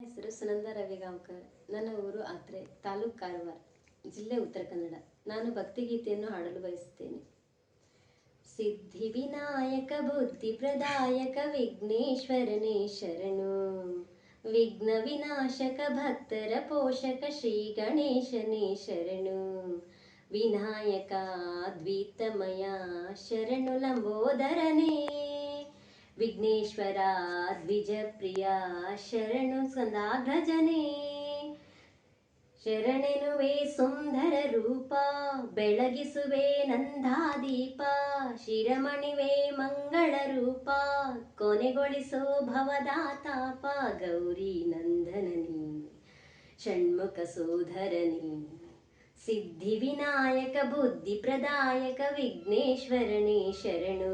ಹೆಸರು ಸುನಂದ ರವಿಗಾಂವ್ಕರ್. ನನ್ನ ಊರು ಆತ್ರೆ, ತಾಲೂಕ್ ಕಾರವಾರ, ಜಿಲ್ಲೆ ಉತ್ತರ ಕನ್ನಡ. ನಾನು ಭಕ್ತಿಗೀತೆಯನ್ನು ಹಾಡಲು ಬಯಸುತ್ತೇನೆ. ಸಿದ್ಧಿ ವಿನಾಯಕ ಬುದ್ಧಿ ಪ್ರದಾಯಕ ವಿಘ್ನೇಶ್ವರನೇ ಶರಣು. ವಿಘ್ನ ವಿನಾಶಕ, ಭಕ್ತರ ಪೋಷಕ, ಶ್ರೀ ಗಣೇಶನೇ ಶರಣು. ವಿನಾಯಕ ದ್ವಿತಮಯ ಶರಣು ಲಂಬೋದರನೇ. ವಿಘ್ನೇಶ್ವರ, ದ್ವಿಜಪ್ರಿಯ, ಶರಣು ಸಂದಾಗ್ರಜನೇ ಶರಣೆನುವೆ ಸುಂದರ ರೂಪ, ಬೆಳಗಿಸುವೆ ನಂದಾದೀಪ. ಶಿರಮಣಿವೆ ಮಂಗಳ ರೂಪ, ಕೊನೆಗೊಳಿಸೋ ಭವದಾತಾಪ ಗೌರಿ ನಂದನನಿ, ಷಣ್ಮುಖ ಸೋಧರನಿ ಸಿದ್ಧಿ ವಿನಾಯಕ, ಬುದ್ಧಿ ಪ್ರದಾಯಕ, ವಿಘ್ನೇಶ್ವರನೇ ಶರಣು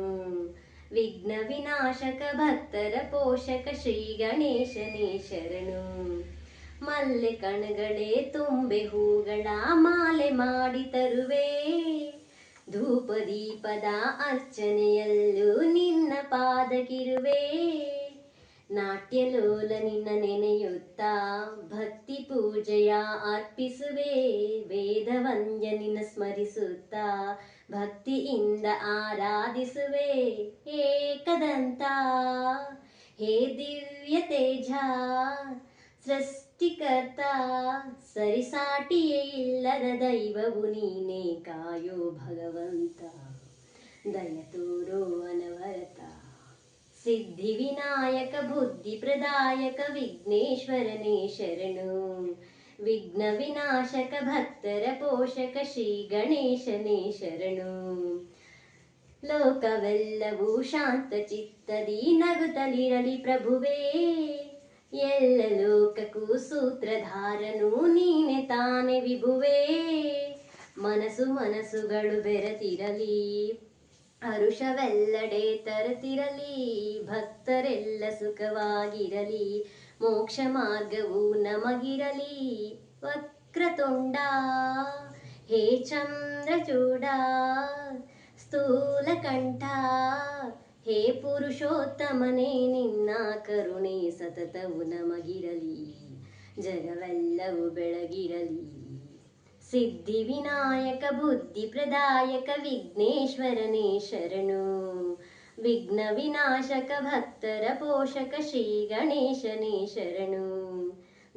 ವಿಘ್ನ ವಿನಾಶಕ ಭಕ್ತರ ಪೋಷಕ ಶ್ರೀ ಗಣೇಶನೇ ಶರಣು ಮಲ್ಲೆ ಕಣಗಳೇ ತುಂಬೆ ಹೂಗಳ ಮಾಲೆ ಮಾಡಿ ತರುವೆ. ಧೂಪ ದೀಪದ ಅರ್ಚನೆಯಲ್ಲೂ ನಿನ್ನ ಪಾದಕಿರುವೆ ನಾಟ್ಯಲೋಲ ನಿನ್ನ ನೆನೆಯುತ್ತಾ ಭಕ್ತಿ ಪೂಜೆಯ ಅರ್ಪಿಸುವೆ ವೇದವಂದ್ಯ ನಿನ್ನ ಸ್ಮರಿಸುತ್ತಾ ಭಕ್ತಿಯಿಂದ ಆರಾಧಿಸುವೆ. ಏಕದಂತ ಹೇ ದಿವ್ಯ ತೇಜ, ಸೃಷ್ಟಿಕರ್ತ, ಸರಿಸಾಟಿಯೇ ಇಲ್ಲದ ದೈವವು ನೀನೇ ಕಾಯೋ ಭಗವಂತ. ದಯ ತೋರೋ ಅನವರತ ಸಿದ್ಧಿ ವಿನಾಯಕ ಬುದ್ಧಿ ಪ್ರದಾಯಕ ವಿಘ್ನೇಶ್ವರನೇ ಶರಣು. ವಿಘ್ನ ವಿನಾಶಕ ಭಕ್ತರ ಪೋಷಕ ಶ್ರೀ ಗಣೇಶನೇ ಶರಣು. ಲೋಕವೆಲ್ಲವೂ ಶಾಂತ ಚಿತ್ತದಿ ನಗುತ್ತಲಿರಲಿ ಪ್ರಭುವೇ. ಎಲ್ಲ ಲೋಕಕ್ಕೂ ಸೂತ್ರಧಾರನು ನೀನೆ ತಾನೆ ವಿಭುವೇ. ಮನಸ್ಸು ಮನಸ್ಸುಗಳು ಬೆರೆತಿರಲಿ. ಹರುಷವೆಲ್ಲಡೆ ತರತಿರಲಿ ಭಕ್ತರೆಲ್ಲ ಸುಖವಾಗಿರಲಿ, ಮೋಕ್ಷ ಮಾರ್ಗವು ನಮಗಿರಲಿ. ವಕ್ರತುಂಡ, ಹೇ ಚಂದ್ರಚೂಡ, ಸ್ಥೂಲಕಂಠ, ಹೇ ಪುರುಷೋತ್ತಮನೇ, ನಿನ್ನ ಕರುಣೆ ಸತತವು ನಮಗಿರಲಿ. ಜಗವೆಲ್ಲವೂ ಬೆಳಗಿರಲಿ. ಸಿದ್ಧಿ ವಿನಾಯಕ ಬುದ್ಧಿ ಪ್ರದಾಯಕ ವಿಘ್ನೇಶ್ವರನೇ ಶರಣು ವಿಘ್ನ ವಿನಾಶಕ ಭಕ್ತರ ಪೋಷಕ ಶ್ರೀ ಗಣೇಶನೇ ಶರಣು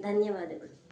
ಧನ್ಯವಾದಗಳು